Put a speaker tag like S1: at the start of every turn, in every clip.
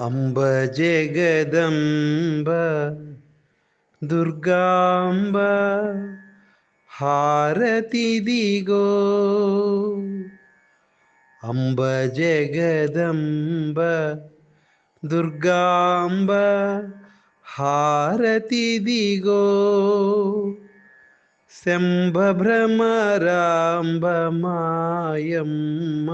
S1: അംബ ജഗദംബ ദുർഗാംബ ഹാരതി ദിഗോ. അംബ ജഗദംബ ദുർഗാംബ ഹാരതി ദിഗോ. మాయమ్మ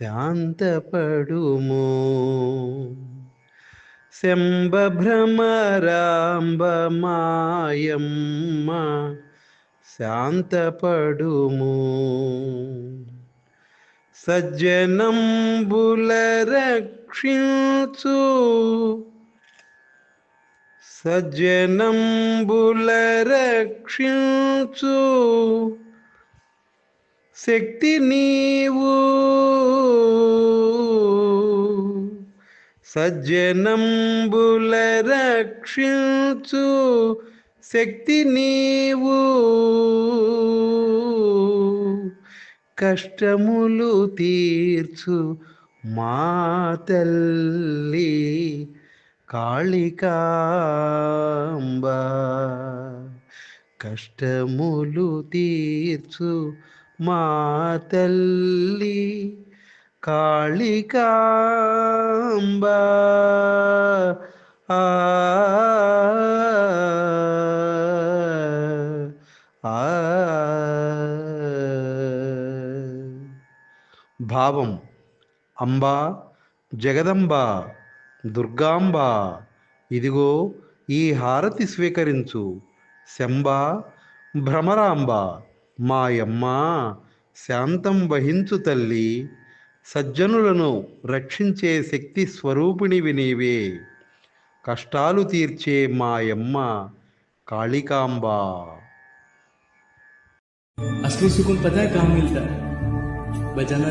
S1: శాంతపడుము. శంభభ్రమరాంబమాయమ్మ శాంతపడుము. సజ్జనంబుల రక్షించు సజ్జనంబుల రక్షించు శక్తి నీవు. సజ్జనంబుల రక్షించు శక్తి నీవు. కష్టములు తీర్చు మా తల్లి. కాళికాంబ కష్టములు తీర్చు మా తల్లి కాళికాంబ ఆ ఆ. భావం అంబా జగదంబ దుర్గాంబ ఇదిగో ఈ హారతి స్వీకరించు. శంబ భ్రమరాంబ మాయమ్మ శాంతం వహించు తల్లి సజ్జనులను రక్షించే శక్తి స్వరూపిణి వినివే కష్టాలు తీర్చే మాయమ్మ కాళికాంబ.
S2: అసలు సుఖం పదా కామిల్తా బజానా